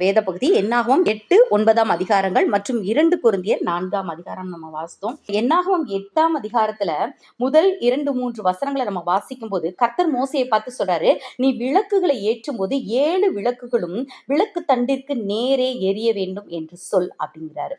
வேத பகுதி என்னாகவும் எட்டு ஒன்பதாம் அதிகாரங்கள் மற்றும் இரண்டு குருந்தியர் நான்காம் அதிகாரம் நம்ம வாசித்தோம். என்னாகவும் எட்டாம் அதிகாரத்துல முதல் இரண்டு மூன்று வசனங்களை நம்ம வாசிக்கும் போது கர்த்தர் மோசையை பார்த்து சொல்றாரு நீ விளக்குகளை ஏற்றும் போது ஏழு விளக்குகளும் விளக்கு தண்டிற்கு நேரே எரிய வேண்டும் என்று சொல் அப்படிங்கிறாரு.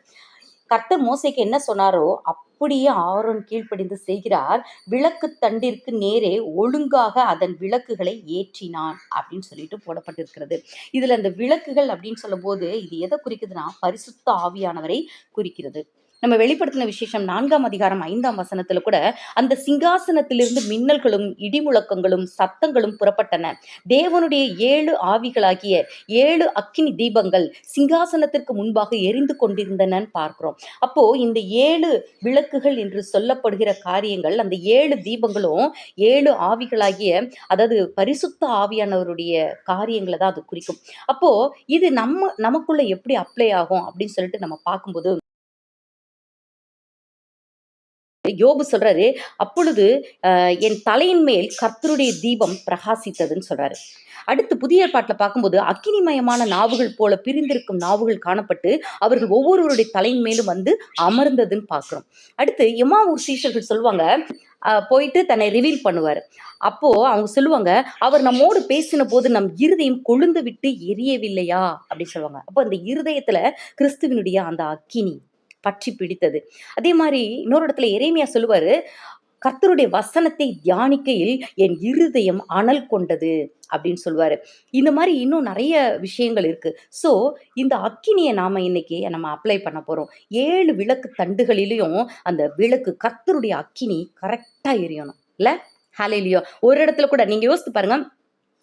கர்த்தர் மோசைக்கு என்ன சொன்னாரோ அப்படியே ஆரோன் கீழ்ப்படிந்து செய்கிறார். விளக்கு தண்டிற்கு நேரே ஒழுங்காக அதன் விளக்குகளை ஏற்றினான் அப்படின்னு சொல்லிட்டு போடப்பட்டிருக்கிறது. இதுல அந்த விளக்குகள் அப்படின்னு சொல்லும்போது இது எதை குறிக்குதுன்னா பரிசுத்த ஆவியானவரை குறிக்கிறது. நம்ம வெளிப்படுத்தின விசேஷம் நான்காம் அதிகாரம் ஐந்தாம் வசனத்துல கூட அந்த சிங்காசனத்திலிருந்து மின்னல்களும் இடிமுழக்கங்களும் சத்தங்களும் புறப்பட்டன. தேவனுடைய ஏழு ஆவிகளாகிய ஏழு அக்கினி தீபங்கள் சிங்காசனத்திற்கு முன்பாக எரிந்து கொண்டிருந்தனன்னு பார்க்கிறோம். அப்போ இந்த ஏழு விளக்குகள் என்று சொல்லப்படுகிற காரியங்கள் அந்த ஏழு தீபங்களும் ஏழு ஆவிகளாகிய அதாவது பரிசுத்த ஆவியானவருடைய காரியங்களை தான் அது குறிக்கும். அப்போ இது நம்ம நமக்குள்ள எப்படி அப்ளை ஆகும் அப்படின்னு சொல்லிட்டு நம்ம பார்க்கும்போது யோபு சொல்றாரு அப்பொழுது என் தலையின் மேல் கர்த்தருடைய தீபம் பிரகாசித்ததுன்னு சொல்றாரு. அடுத்து புதிய ஏற்பாட்டில் பார்க்கும்போது அக்கினிமயமான நாவுகள் போல பிரிந்திருக்கும் நாவுகள் காணப்பட்டு அவர்கள் ஒவ்வொருவருடைய தலையின் மேலும் வந்து அமர்ந்ததுன்னு பார்க்குறோம். அடுத்து எம்மா ஊர் சீஷர்கள் சொல்லுவாங்க போயிட்டு தன்னை ரிவீல் பண்ணுவார். அப்போது அவங்க சொல்லுவாங்க அவர் நம்மோடு பேசின போது நம் இருதயம் கொழுந்து விட்டு எரியவில்லையா? அப்படின்னு சொல்லுவாங்க. அப்போ அந்த இருதயத்தில் கிறிஸ்துவினுடைய அந்த அக்கினி பற்றி பிடித்தது. அதே மாதிரி இன்னொரு இடத்துல இறைமையா சொல்லுவாரு கர்த்தருடைய வசனத்தை தியானிக்கையில் என் இருதயம் அனல் கொண்டது அப்படின்னு சொல்லுவாரு. இந்த மாதிரி இன்னும் நிறைய விஷயங்கள் இருக்கு. ஸோ இந்த அக்கினியை நாம இன்னைக்கு நம்ம அப்ளை பண்ண போறோம். ஏழு விளக்கு தண்டுகளிலையும் அந்த விளக்கு கர்த்தருடைய அக்கினி கரெக்டா எரியணும். இல்ல? ஹalleluya ஒரு இடத்துல கூட நீங்க யோசித்து பாருங்க.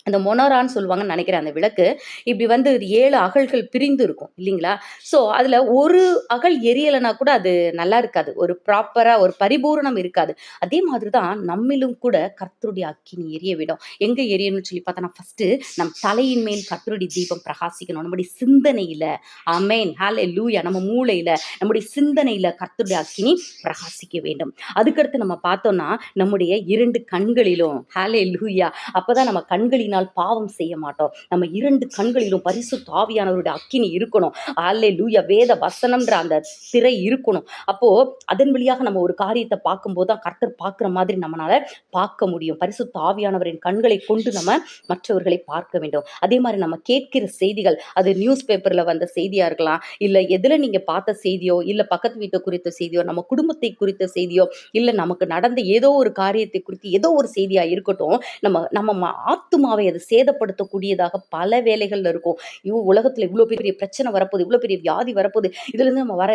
அந்த மொனோரான்னு சொல்லுவாங்கன்னு நினைக்கிறேன் அந்த விளக்கு. இப்படி வந்து ஏழு அகல்கள் பிரிந்து இருக்கும் இல்லைங்களா? ஸோ அதில் ஒரு அகல் எரியலைனா கூட அது நல்லா இருக்காது. ஒரு ப்ராப்பராக ஒரு பரிபூரணம் இருக்காது. அதே மாதிரி தான் நம்மிலும் கூட கர்த்தருடைய அக்கினி எரிய விடும். எங்கே எரியணும்னு சொல்லி பார்த்தோன்னா ஃபஸ்ட்டு நம் தலையின் மேல் கர்த்தருடைய தீபம் பிரகாசிக்கணும். நம்முடைய சிந்தனையில் அமேன் ஹாலே லூயா நம்ம மூளையில் நம்முடைய சிந்தனையில் கர்த்தருடைய அக்கினி பிரகாசிக்க வேண்டும். அதுக்கடுத்து நம்ம பார்த்தோம்னா நம்முடைய இரண்டு கண்களிலும் ஹாலே லூயா அப்போ தான் நம்ம கண்களினால் பாவம் செய்ய மாட்டோம். நம்ம இரண்டு கண்களிலும் பரிசு தாவியானவருடைய அக்கினி இருக்கணும். அல்லே லூயா வேத வசனம்ன்ற அந்த திரை இருக்கணும். அப்போ அதன் வழியாக நம்ம ஒரு காரியத்தை பார்க்கும்போது தான் கர்த்தர் பார்க்குற மாதிரி நம்மளால பார்க்க முடியும். பரிசு தாவியானவரின் கண்களை கொண்டு நம்ம மற்றவர்களை பார்க்க வேண்டும். அதே மாதிரி நம்ம கேட்கிற செய்திகள் அது நியூஸ் பேப்பர்ல வந்த செய்தியா இருக்கலாம் இல்ல எதுல நீங்க பார்த்த செய்தியோ இல்ல பக்கத்து வீட்டை குறித்த செய்தியோ நம்ம குடும்பத்தை குறித்த செய்தியோ இல்ல நமக்கு நடந்த ஏதோ ஒரு காரியத்தை குறித்து ஏதோ ஒரு செய்தியா இருக்கட்டும் நம்ம நம்ம ஆத்துமாவை அது சேதப்படுத்தக்கூடியதாக பல வேலைகள்ல இருக்கும். இவ்வளோ உலகத்துல இவ்வளவு பெரிய பிரச்சனை வரப்போகுது இவ்வளவு பெரிய வியாதி வரப்போகுது இதுல இருந்து நம்ம வர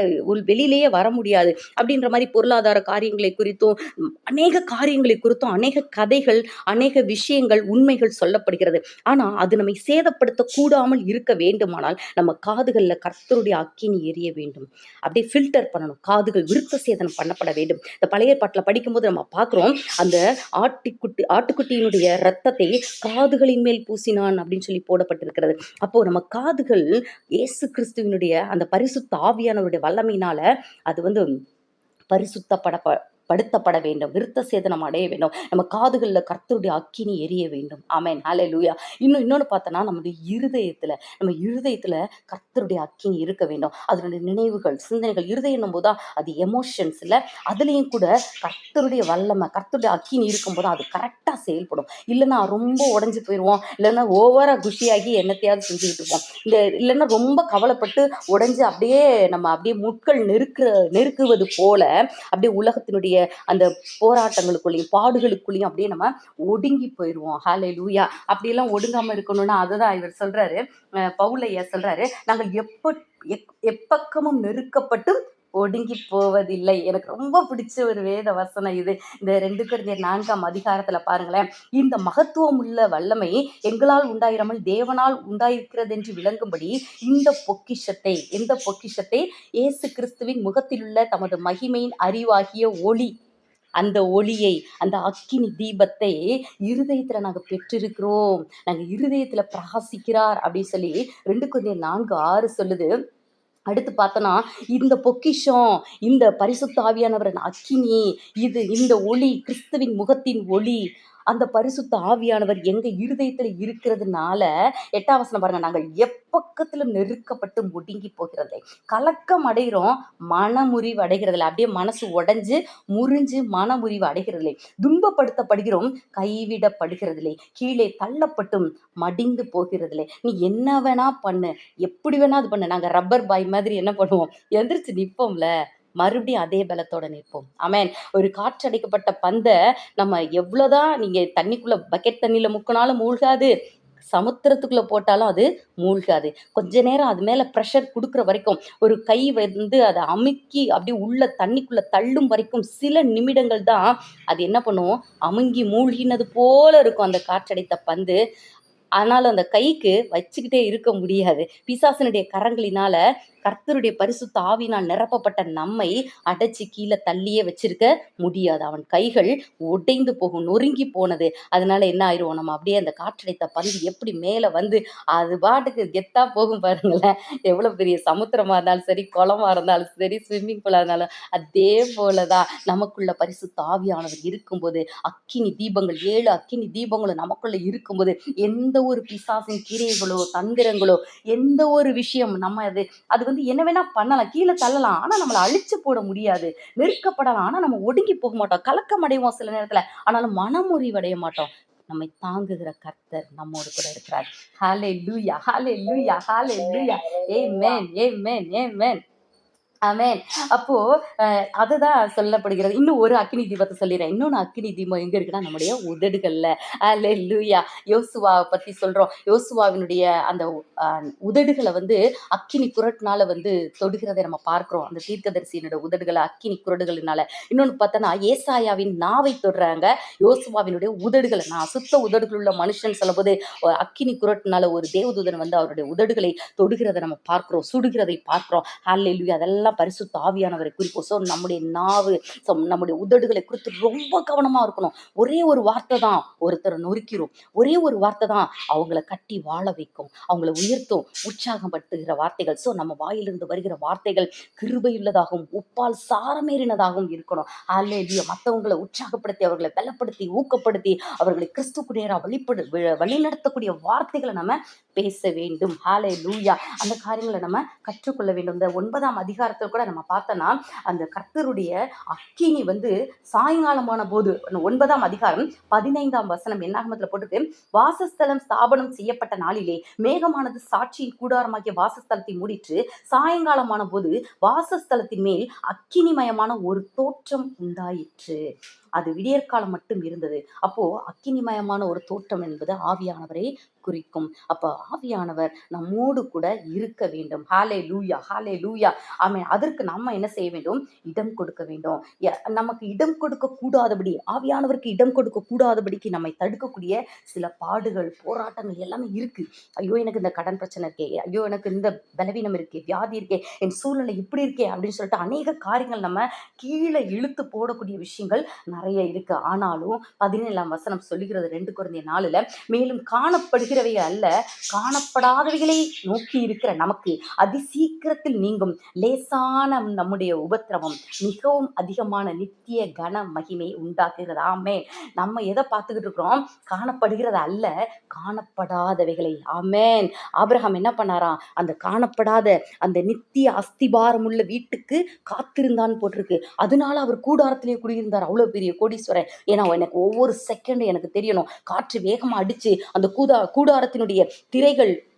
வெளியிலேயே வர முடியாது. அப்படின்ற மாதிரி பொருளாதார காரியங்களை குறித்தும் அநேக காரியங்களை குறித்தும் அநேக கதைகள் அநேக விஷயங்கள் உண்மைகள் சொல்லப்படுகிறது. ஆனா அது நம்மை சேதப்படுத்த கூடாமல் இருக்க வேண்டுமானால் நம்ம காதுகளில் கர்த்தருடைய அக்கினி எரிய வேண்டும். அப்படியே ஃபில்டர் பண்ணணும். காதுகள் விருத்த சேதனம் பண்ணப்பட வேண்டும். இந்த பழைய பாட்டில் படிக்கும்போது நம்ம பார்க்குறோம் அந்த ஆட்டுக்குட்டி ஆட்டுக்குட்டியினுடைய ரத்தத்தை காதுகள் காதுகளின் மேல் பூசினான் அப்படின்னு சொல்லி போடப்பட்டிருக்கிறது. அப்போ நம்ம காதுகள் இயேசு கிறிஸ்துவினுடைய அந்த பரிசுத்த ஆவியானவருடைய வல்லமையினால அது வந்து பரிசுத்தப்பட படுத்தப்பட வேண்டும் விருத்த சேதனம் அடைய வேண்டும். நம்ம காதுகளில் கர்த்தருடைய அக்கினி எரிய வேண்டும். ஆமேன் ஹலே லூயா இன்னும் இன்னொன்று பார்த்தோன்னா நம்முடைய இருதயத்தில் நம்ம இருதயத்தில் கர்த்தருடைய அக்கினி இருக்க வேண்டும். அதனுடைய நினைவுகள் சிந்தனைகள் இருதயம் போது தான் அது எமோஷன்ஸ் இல்லை அதுலேயும் கூட கர்த்தருடைய வல்லமை கர்த்தருடைய அக்கினி இருக்கும்போது அது கரெக்டாக செயல்படும். இல்லைன்னா ரொம்ப உடஞ்சி போயிடுவோம் இல்லைன்னா ஓவராக குஷியாகி என்னத்தையாவது செஞ்சுக்கிட்டு இருப்போம். இந்த இல்லைன்னா ரொம்ப கவலைப்பட்டு உடஞ்சி அப்படியே நம்ம அப்படியே முட்கள் நெருக்குற நெருக்குவது போல அப்படியே உலகத்தினுடைய அந்த போராட்டங்களுக்குள்ளேயும் பாடுகளுக்குள்ளேயும் அப்படியே நம்ம ஒடுங்கி போயிடுவோம் ஹாலே லூயா அப்படியெல்லாம் ஒடுங்காம இருக்கணும்னா அதுதான் இவர் சொல்றாரு. பவுலையா சொல்றாரு நாங்கள் எப்ப எப்- எப்பக்கமும் நெருக்கப்பட்டும் ஒடுங்கி போவதில்லை. எனக்கு ரொம்ப பிடிச்ச ஒரு வேத வசனம் இது. இந்த ரெண்டு குழந்தையர் நான்காம் அதிகாரத்துல பாருங்களேன். இந்த மகத்துவம் உள்ள வல்லமை எங்களால் உண்டாயிராமல் தேவனால் உண்டாயிருக்கிறது என்று விளங்கும்படி இந்த பொக்கிஷத்தை எந்த பொக்கிஷத்தை இயேசு கிறிஸ்துவின் முகத்திலுள்ள தமது மகிமையின் அறிவாகிய ஒளி அந்த ஒளியை அந்த அக்கினி தீபத்தை இருதயத்துல நாங்க பெற்றிருக்கிறோம். நாங்க இருதயத்துல பிரகாசிக்கிறார் அப்படின்னு சொல்லி ரெண்டு கொஞ்சம் நான்கு ஆறு சொல்லுது. அடுத்து பார்த்தோன்னா இந்த பொக்கிஷம் இந்த பரிசுத்தாவியானவரின் அக்கினி இது இந்த ஒளி கிறிஸ்துவின் முகத்தின் ஒளி அந்த பரிசுத்த ஆவியானவர் எங்க இருதயத்துல இருக்கிறதுனால எட்டாம் வசனம் பாருங்க நாங்கள் எப்பக்கத்திலும் நெருக்கப்பட்டு முடுங்கி போகிறது. கலக்கம் அடைகிறோம் மனமுறிவு அடைகிறதில்ல. அப்படியே மனசு உடைஞ்சு முறிஞ்சு மனமுறிவு அடைகிறதில்லை. துன்பப்படுத்தப்படுகிறோம் கைவிடப்படுகிறதில்லை. கீழே தள்ளப்பட்டும் மடிந்து போகிறதில்லை. நீ என்ன வேணா பண்ணு. எப்படி வேணா அது பண்ணு. நாங்கள் ரப்பர் பாய் மாதிரி என்ன பண்ணுவோம்? எந்திரிச்சு நிற்போம்ல மறுபடியும் அதே பலத்தோட நிற்போம். அமேன் ஒரு காற்றடைக்கப்பட்ட பந்தை நம்ம எவ்வளோதான் நீங்க தண்ணிக்குள்ள பக்கெட் தண்ணியில முக்கினாலும் மூழ்காது. சமுத்திரத்துக்குள்ள போட்டாலும் அது மூழ்காது. கொஞ்ச நேரம் அது மேல ப்ரெஷர் கொடுக்குற வரைக்கும் ஒரு கை வந்து அதை அமுக்கி அப்படியே உள்ள தண்ணிக்குள்ள தள்ளும் வரைக்கும் சில நிமிடங்கள் தான் அது என்ன பண்ணும்? அமுங்கி மூழ்கினது போல இருக்கும் அந்த காற்றடைத்த பந்து. ஆனாலும் அந்த கைக்கு வச்சுக்கிட்டே இருக்க முடியாது. பிசாசனுடைய கரங்களினால கர்த்தருடைய பரிசுத்த ஆவினால் நிரப்பப்பட்ட நம்மை அடைச்சி கீழே தள்ளியே வச்சிருக்க முடியாது. அவன் கைகள் உடைந்து போகும் நொறுங்கி போனது. அதனால என்ன ஆயிரும் நம்ம அப்படியே அந்த காற்றடைத்த பந்து எப்படி மேலே வந்து அது பாட்டுக்கு கெத்தா போகும் பாருங்களேன். எவ்வளோ பெரிய சமுத்திரமா இருந்தாலும் சரி குளமா இருந்தாலும் சரி ஸ்விம்மிங் பூலாக இருந்தாலும் அதே போலதான். நமக்குள்ள பரிசுத்த ஆவியானவர் இருக்கும்போது அக்கினி தீபங்கள் ஏழு அக்கினி தீபங்களும் நமக்குள்ள இருக்கும்போது எந்த ஒரு பிசாசின் கிரியைகளோ தந்திரங்களோ எந்த ஒரு விஷயம் நம்ம அது அது வந்து என்ன வேணா பண்ணலாம். கீழே தள்ளலாம். ஆனா நம்மளை அழிச்சு போட முடியாது. நெருக்கப்படலாம் ஆனா நம்ம ஒடுங்கி போக மாட்டோம். கலக்கம் அடைவோம் சில நேரத்துல. ஆனாலும் மனமுறிவடைய மாட்டோம். நம்மை தாங்குகிற கர்த்தர் நம்மோடு கூட இருக்கிறார். ஹாலே லூயா ஹாலே லூயா ஹாலே லூயா ஏய் மே a man amen amen. அப்போ அதுதான் சொல்லப்படுகிறது. இன்னும் ஒரு அக்னி தீபத்தை சொல்லிடுறேன். இன்னொன்று அக்கினி தீபம் எங்க இருக்குன்னா நம்முடைய உதடுகள்ல. அல்ல லூயா யோசுவாவை பத்தி சொல்றோம். யோசுவாவினுடைய அந்த உதடுகளை வந்து அக்கினி குரட்டினால வந்து தொடுகிறதை நம்ம பார்க்கிறோம். அந்த தீர்க்கதரிசியினுடைய உதடுகளை அக்கினி குரடுகளினால. இன்னொன்று பார்த்தோன்னா ஏசாயாவின் நாவை தொடுறாங்க. யோசுவாவினுடைய உதடுகளை. நான் சுத்த உதடுகள் உள்ள மனுஷன் சொல்லும்போது அக்கினி குரட்டினால ஒரு தேவதூதன் வந்து அவருடைய உதடுகளை தொடுகிறதை நம்ம பார்க்கிறோம். சுடுகிறதை பார்க்கிறோம். ஹalleluya அதெல்லாம் பரிசு தாவியானவரை குறிப்போம். ஸோ நம்முடைய நாவு ஸோ நம்முடைய உதடுகளை குறித்து ரொம்ப கவனமாக இருக்கணும். ஒரே ஒரு வார்த்தை தான் ஒருத்தரை நொறுக்கிறோம். ஒரே ஒரு வார்த்தை தான் அவங்கள கட்டி வாழ வைக்கும். அவங்கள உயர்த்தும் உற்சாகப்படுத்துகிற வார்த்தைகள். ஸோ நம்ம வாயிலிருந்து வருகிற வார்த்தைகள் கிருபையுள்ளதாகவும் உப்பால் சாரமேறினதாகவும் இருக்கணும். ஹalleluya மற்றவங்களை உற்சாகப்படுத்தி அவர்களை பலப்படுத்தி ஊக்கப்படுத்தி அவர்களை கிறிஸ்துக்கு நேராக வழிபடு வழிநடத்தக்கூடிய வார்த்தைகளை நம்ம பேச வேண்டும். ஹாலே லூயா அந்த காரியங்களை நம்ம கற்றுக்கொள்ள வேண்டும். இந்த ஒன்பதாம் அதிகாரத்தில் கூட நம்ம பார்த்தோன்னா அந்த கர்த்தருடைய அக்கினி வந்து சாயங்காலமான போது ஒன்பதாம் அதிகாரம் பதினைந்தாம் வசனம் என்னாகமத்தில் போட்டுட்டு வாசஸ்தலம் ஸ்தாபனம் செய்யப்பட்ட நாளிலே மேகமானது சாட்சியின் கூடாரமாகிய வாசஸ்தலத்தை மூடிற்று. சாயங்காலமான போது வாசஸ்தலத்தின் மேல் அக்கினிமயமான ஒரு தோற்றம் உண்டாயிற்று. அது விடியற்காலம் மட்டும் இருந்தது. அப்போ அக்கினிமயமான ஒரு தோற்றம் என்பது ஆவியானவரை குறிக்கும். அப்போ ஆவியானவர் நம்மோடு கூட இருக்க வேண்டும். ஹாலே லூயா ஹாலே லூயா ஆமே அதற்கு நம்ம என்ன செய்ய வேண்டும்? இடம் கொடுக்க வேண்டும். நமக்கு இடம் கொடுக்க கூடாதபடி ஆவியானவருக்கு இடம் கொடுக்க கூடாதபடிக்கு நம்மை தடுக்கக்கூடிய சில பாடுகள் போராட்டங்கள் எல்லாமே இருக்கு. ஐயோ எனக்கு இந்த கடன் பிரச்சனை இருக்கே. ஐயோ எனக்கு இந்த பலவீனம் இருக்கே. வியாதி இருக்கே. என் சூழ்நிலை இப்படி இருக்கே அப்படின்னு சொல்லிட்டு அநேக காரியங்கள் நம்ம கீழே இழுத்து போடக்கூடிய விஷயங்கள் நிறைய இருக்கு. ஆனாலும் பதினேழாம் வசனம் சொல்லுகிறது ரெண்டு குழந்தைய நாளில் மேலும் காணப்படுகிறவை அல்ல காணப்படாதவைகளை நோக்கி இருக்கிற நமக்கு அதி சீக்கிரத்தில் நீங்கும் லேசான நம்முடைய உபத்திரவம் மிகவும் அதிகமான நித்திய கன மகிமை உண்டாக்குகிறதாமே நம்ம எதை பார்த்துக்கிட்டு இருக்கிறோம்? காணப்படுகிறது அல்ல காணப்படாதவைகளை. ஆமேன். ஆபிரகாம் என்ன பண்ணாரா அந்த காணப்படாத அந்த நித்திய அஸ்திபாரம் உள்ள வீட்டுக்கு காத்திருந்தான் போட்டிருக்கு. அதனால அவர் கூடாரத்திலே குடியிருந்தார். அவ்வளோ பெரிய கோடீஸ்வரன். ஏன்னா எனக்கு ஒவ்வொரு செகண்டும் எனக்கு தெரியணும். காற்று வேகமாக அடித்து அந்த கூதா கூடாரத்தினுடைய திரைகள்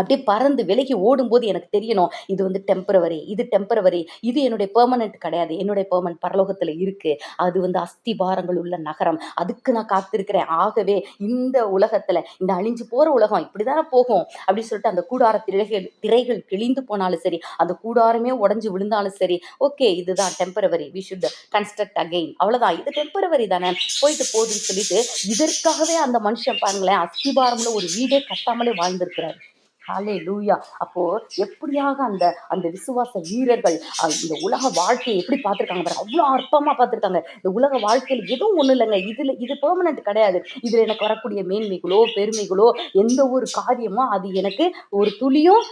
அப்படியே பறந்து விலகி ஓடும்போது எனக்கு தெரியணும் இது வந்து டெம்பரவரி இது டெம்பரவரி இது என்னுடைய பெர்மனன்ட் கிடையாது என்னுடைய பெர்மனன்ட் பரலோகத்தில் இருக்கு அது வந்து அஸ்திபாரங்கள் உள்ள நகரம் அதுக்கு நான் காத்திருக்கிறேன். ஆகவே இந்த உலகத்துல இந்த அழிஞ்சு போற உலகம் இப்படிதானே போகும் அப்படின்னு சொல்லிட்டு அந்த கூடார திரைகள் திரைகள் கிழிந்து போனாலும் சரி அந்த கூடாரமே உடஞ்சி விழுந்தாலும் சரி ஓகே இதுதான் temporary we should construct again அவ்வளவுதான். இது டெம்பரவரி தானே. போயிட்டு போகுதுன்னு சொல்லிட்டு இதற்காகவே அந்த மனுஷன் பாருங்களேன் அஸ்திபாரம்ல ஒரு வீடே கட்டாமலே வாழ்ந்திருக்கிறார். ஹalleluya. அப்போ எப்படியாக அந்த அந்த விசுவாச வீரர்கள் இந்த உலக வாழ்க்கையை எப்படி பார்த்துருக்காங்க பாருங்க. அவ்வளோ அற்பமாக பார்த்துருக்காங்க. இந்த உலக வாழ்க்கையில் எதுவும் ஒன்றும் இல்லைங்க. இதில் இது பெர்மனன்ட் கிடையாது. இதில் எனக்கு வரக்கூடிய மேன்மைகளோ பெருமைகளோ எந்த ஒரு காரியமோ அது எனக்கு ஒரு துளியும்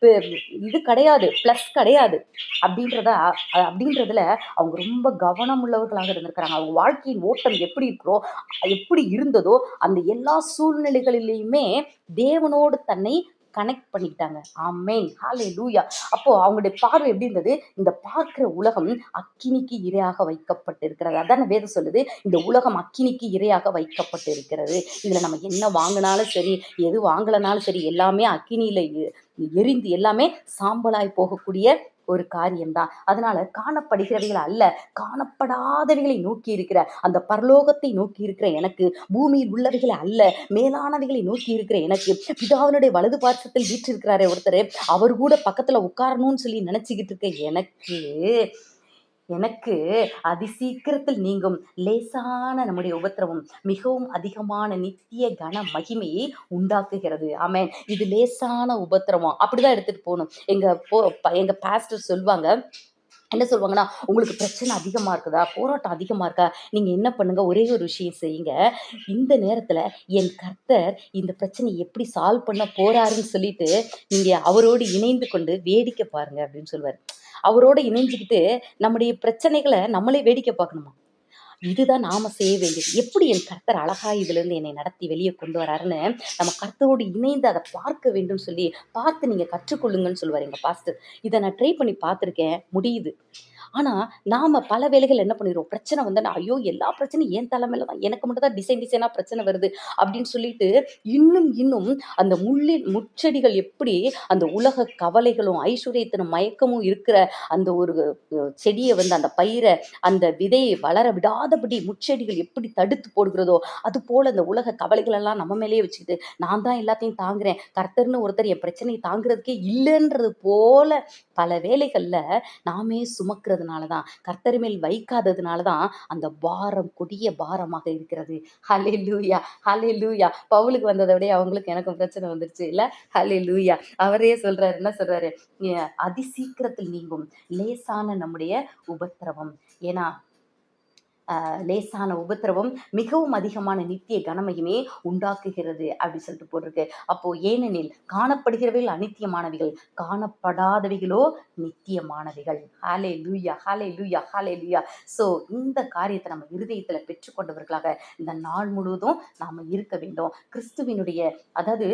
பெ- இது கிடையாது. ப்ளஸ் கிடையாது. அப்படின்றத அப்படின்றதுல அவங்க ரொம்ப கவனம் உள்ளவர்களாக இருந்திருக்கிறாங்க. அவங்க வாழ்க்கையின் ஓட்டம் எப்படி இருக்கிறோ எப்படி இருந்ததோ அந்த எல்லா சூழ்நிலைகளிலையுமே தேவனோடு தன்னை கனெக்ட் பண்ணிக்கிட்டாங்க. ஆமேன். ஹாலே லூயா அப்போ அவங்களுடைய பார்வை எப்படி இருந்தது? இந்த பார்க்கிற உலகம் அக்கினிக்கு இரையாக வைக்கப்பட்டிருக்கிறது. அதான் வேதம் சொல்லுது. இந்த உலகம் அக்கினிக்கு இரையாக வைக்கப்பட்டிருக்கிறது. இதுல நம்ம என்ன வாங்கினாலும் சரி எது வாங்கலனாலும் சரி எல்லாமே அக்கினியில எரிந்து எல்லாமே சாம்பலாய் போகக்கூடிய ஒரு காரியம்தான். அதனால காணப்படுகிறவைகள் அல்ல. காணப்படாதவைகளை நோக்கி இருக்கிற அந்த பரலோகத்தை நோக்கி இருக்கிற எனக்கு பூமியில் உள்ளவைகளை அல்ல. மேலானவைகளை நோக்கி இருக்கிற எனக்கு பிதாவினுடைய வலது பார்சத்தில் வீற்றிருக்கிறாரே ஒருத்தர் அவர் கூட பக்கத்துல உட்காரணும்னு சொல்லி நினைச்சுக்கிட்டு இருக்க எனக்கு எனக்கு அதிசீக்கிரத்தில் நீங்கும் லேசான நம்முடைய உபத்திரவம் மிகவும் அதிகமான நித்திய கன மகிமையை உண்டாக்குகிறது. ஆமேன். இது லேசான உபத்திரவம். அப்படிதான் எடுத்துட்டு போகணும். எங்க போ ப- எங்க பாஸ்டர் சொல்லுவாங்க என்ன சொல்லுவாங்கன்னா உங்களுக்கு பிரச்சனை அதிகமாக இருக்குதா? போராட்டம் அதிகமாக இருக்கா? நீங்கள் என்ன பண்ணுங்கள் ஒரே ஒரு விஷயம் செய்யுங்க. இந்த நேரத்தில் என் கர்த்தர் இந்த பிரச்சனையை எப்படி சால்வ் பண்ண போறாருன்னு சொல்லிட்டு நீங்கள் அவரோடு இணைந்து கொண்டு வேடிக்கை பாருங்கள் அப்படின்னு சொல்லுவார். அவரோட இணைஞ்சுக்கிட்டு நம்முடைய பிரச்சனைகளை நம்மளே வேடிக்கை பார்க்கணுமா? இதுதான் நாம செய்ய வேண்டியது. எப்படி என் கர்த்தர் அழகா இதுல இருந்து என்னை நடத்தி வெளியே கொண்டு வராருன்னு நம்ம கர்த்தரோடு இணைந்து அதை பார்க்க வேண்டும் சொல்லி பார்த்து நீங்க கற்றுக்கொள்ளுங்கன்னு சொல்லுவார் எங்க பாஸ்டர் இதை நான் ட்ரை பண்ணி பார்த்துருக்கேன். முடியுது. ஆனால் நாம் பல வேலைகள் என்ன பண்ணிடுவோம் பிரச்சனை வந்து ஐயோ எல்லா பிரச்சனையும் என் தலைமையில் தான். எனக்கு மட்டும் தான் டிசைன் டிசைனாக பிரச்சனை வருது அப்படின்னு சொல்லிட்டு இன்னும் இன்னும் அந்த முள்ளின் முச்செடிகள் எப்படி அந்த உலக கவலைகளும் ஐஸ்வர்யத்தின மயக்கமும் இருக்கிற அந்த ஒரு செடியை வந்து அந்த பயிரை அந்த விதையை வளர விடாதபடி முச்செடிகள் எப்படி தடுத்து போடுகிறதோ அது போல் அந்த உலக கவலைகள் எல்லாம் நம்ம மேலேயே வச்சுக்கிட்டு நான் தான் எல்லாத்தையும் தாங்குறேன். கர்த்தர்னு ஒருத்தர் என் பிரச்சனையை தாங்குறதுக்கே இல்லைன்றது போல பல வேலைகளில் நாமே சுமக்கிறது வைக்காததுனால தான் கர்த்தர் மேல் வைக்காததுனால தான் அந்த பாரம் கொடிய பாரமாக இருக்கிறது. ஹலே லூயா ஹலே லூயா பவுலுக்கு வந்ததை விட அவங்களுக்கு எனக்கும் பிரச்சனை வந்துருச்சு இல்ல? ஹலே லூயா அவரே சொல்றாரு என்ன சொல்றாரு? அதிசீக்கிரத்தில் நீங்கும் லேசான நம்முடைய உபத்திரவம். ஏன்னா லேசான உபத்திரவம் மிகவும் அதிகமான நித்திய கனமையுமே உண்டாக்குகிறது அப்படி சொல்லிட்டு போட்டிருக்கு. அப்போ ஏனெனில் காணப்படுகிறவைகள் அனித்தியமானவைகள் காணப்படாதவைகளோ நித்தியமானவைகள். ஹாலே லூயா ஹாலே லூயா ஹாலே லூயா ஸோ இந்த காரியத்தை நம்ம இருதயத்தில் பெற்றுக்கொண்டவர்களாக இந்த நாள் முழுவதும் நாம் இருக்க வேண்டும். கிறிஸ்துவினுடைய அதாவது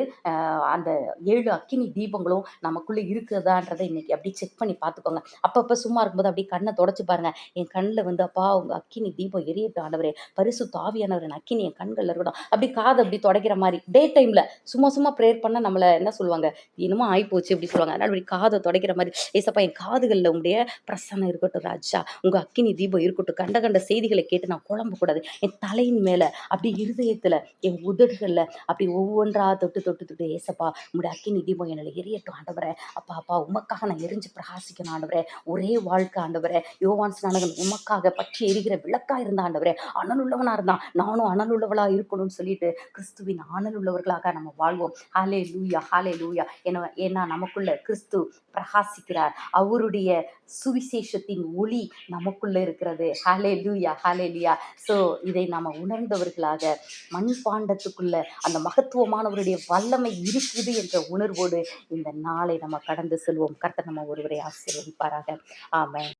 அந்த ஏழு அக்கினி தீபங்களும் நமக்குள்ளே இருக்குதான்றதை இன்னைக்கு அப்படியே செக் பண்ணி பார்த்துக்கோங்க. அப்பப்போ சும்மா இருக்கும்போது அப்படியே கண்ணை தொடச்சி பாருங்க. என் கண்ணில் வந்து அப்பா உங்கள் அக்கினி தீபம் எரியட்டும் ஆண்டவரே பரிசு தாவியானவர் அக்கினி என் கண்களில் இருக்கட்டும். அப்படி காதை அப்படி தொடக்கிற மாதிரி டே டைம்ல சும்மா சும்மா ப்ரேயர் பண்ண நம்மளை என்ன சொல்லுவாங்க? இன்னமும் ஆயிப்போச்சு அப்படி சொல்லுவாங்க. அதனால இப்படி காதை தொடக்கிற மாதிரி ஏசப்பா என் காதுகளில் உங்களுடைய பிரசன்னம் இருக்கட்டும் ராஜா. உங்கள் அக்கினி தீபம் இருக்கட்டும். கண்ட கண்ட செய்திகளை கேட்டு நான் குழம்ப கூடாது. என் தலையின் மேலே அப்படி இருதயத்தில் என் உதடுகளில் அப்படி ஒவ்வொன்றா தொட்டு தொட்டு தொட்டு ஏசப்பா உங்களுடைய அக்கினி தீபம் என்னில் எரியட்டும் ஆண்டவரே. அப்பா அப்பா உமக்காக நான் எரிஞ்சு பிரகாசிக்கணும் ஆண்டவரே. ஒரே வாழ்க்கை ஆண்டவரே. யோவான்ஸ் நாடகம் உமக்காக பற்றி எரிகிற விளக்கு இருந்த ஆண்டவரே. அனல் உள்ளவனா இருந்தான். நானும் அனல் உள்ளவளா இருக்கணும்னு சொல்லிட்டு கிறிஸ்துவின் அனல் உள்ளவர்களாக நம்ம வாழ்வோம். ஹாலே லூயா ஹாலே லூயா ஏன்னா ஏன்னா நமக்குள்ள கிறிஸ்து பிரகாசிக்கிறார். அவருடைய சுவிசேஷத்தின் ஒளி நமக்குள்ள இருக்கிறது. ஹாலே லூயா ஹாலே லூயா ஸோ இதை நாம உணர்ந்தவர்களாக மண்பாண்டத்துக்குள்ள அந்த மகத்துவமானவருடைய வல்லமை இருக்குது என்ற உணர்வோடு இந்த நாளை நம்ம கடந்து செல்வோம். கர்த்தர் நம்ம ஒருவரை ஆசீர்வதிப்பாராக. ஆமாம்